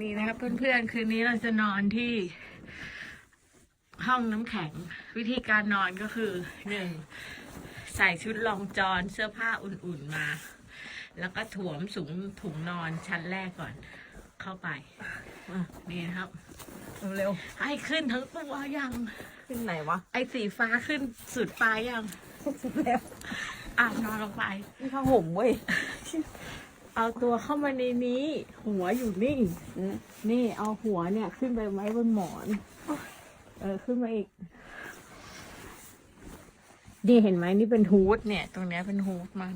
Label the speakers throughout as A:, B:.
A: นี่นะครับเพื่อนๆ คืนนี้เราจะนอนที่ห้องน้ำแข็ง วิธีการนอนก็คือหนึ่งใส่ชุดรองจอนเสื้อผ้าอุ่นๆมา แล้วก็ถวมสูงถุงนอนชั้นแรกก่อน เข้าไปอะนี่นะครับ
B: เร็ว
A: ให้ขึ้นทั้งตัวยัง
B: ๆขึ้นไหนวะ
A: ไอ้สีฟ้าขึ้นสุดปลายยัง
B: สุดแล้ว
A: อะนอนลงไป
B: นี่ผ้าห่มเว้ย
A: เอาตัวเข้ามาในนี้ หัวอยู่นี่นี่เอาหัวเนี่ยขึ้นไปไว้บนหมอน เออขึ้นมาอีก นี่เห็นไหมนี่เป็นฮูดเนี่ย ตรงเนี้ยเป็นฮูดมัน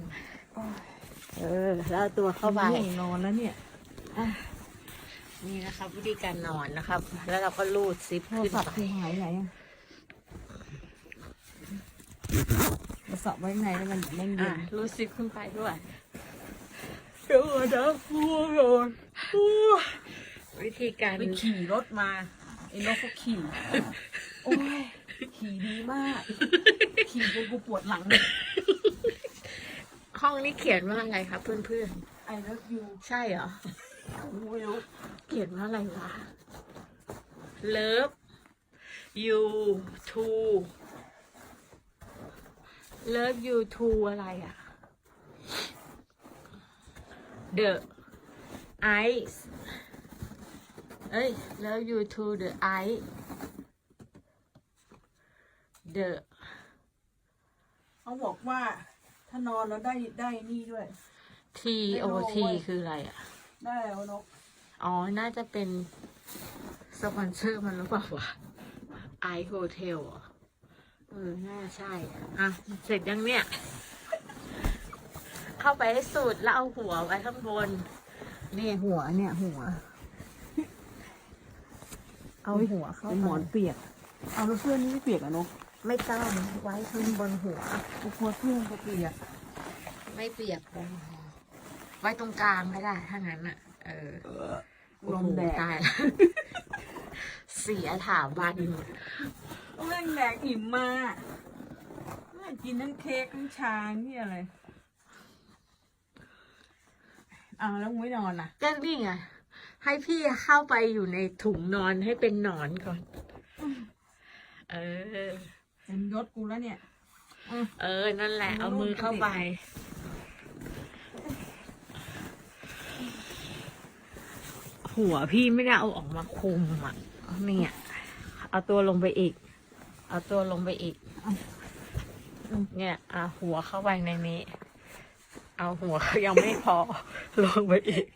A: เออ แล้วเอาตัวเข้าไป
B: ง่วงนอนแล้วเนี่ย
A: นี่นะครับ วิธีการนอนนะครับ แล้วเราก็ลูดซิป
B: โทร
A: ขึ้น
B: ศัพท์
A: ไป
B: คือหายไหนอะโทรศัพท์ไว้ข้างในแล้วมันเล่นเย็
A: อะ
B: น
A: ลูดซิปขึ้นไปด้วย เดี๋ยวก่อนนะง่วงนอนวิธีการ
B: ไปขี่รถมาไอ้นกก็ขี่โอ้ยขี่ดีมาก ขี่จนกูปวดหลังเลย
A: ห้องนี้เขียนว่าอะไรครับเพื่อน
B: ไอ้เลิฟยู
A: ๆใช่เหรอ
B: ไม่รู้
A: เขียนว่าอะไรวะ Love you too Love you too อะไรอะ The ice เอ้ย Love you too the ice The
B: เขาบอกว่าถ้านอนแล้วได้ได้นี่ด้วย
A: T O T คืออะไรอะ
B: ได้แล้วนก
A: อ๋อ น่าจะเป็นสปอนเซอร์มันหรือเปล่าวะไอโฮเทลเออ น่าใช่อะอะ เสร็จยังเนี่ย เข้าไปให้สุดแล้วเอาหัวไว้ข้างบน
B: นี่หัวเนี่ย หัว
A: เอาหัวเข้า
B: เป็น
A: ไป
B: หมอนเปียก เอาแล้วเพื่อนนี่ไม่เปียกอะนก
A: ไม่ต้องไว้ข้างบนหัว
B: กูกลัวเพื่อนจะเปียก
A: ไม่เปียกบนหัวไว้ตรงกลางก็ได้ถ้างั้นอะเออ
B: ลมแดด
A: ตายละเสียถาบันหมด
B: แม่งแดกอิ่มมาแม่งกินทั้งเค้กทั้งชานี่อะไร อ้าวแล้วมึงไม่นอนล่ะ
A: ก็นี่ไงให้พี่เข้าไปอยู่ในถุงนอนให้เป็นหนอนก่อน เออ
B: เป็นยศกูแล้วเนี่ย
A: เออ นั่นแหละ เอามือเข้าไป หัวพี่ไม่ได้เอาออกมาคุมอะเนี่ย เอาตัวลงไปอีก เอาตัวลงไปอีก เนี่ยเอาหัวเข้าไปในนี้ เอาหัวยังไม่พอ ลงไปอีก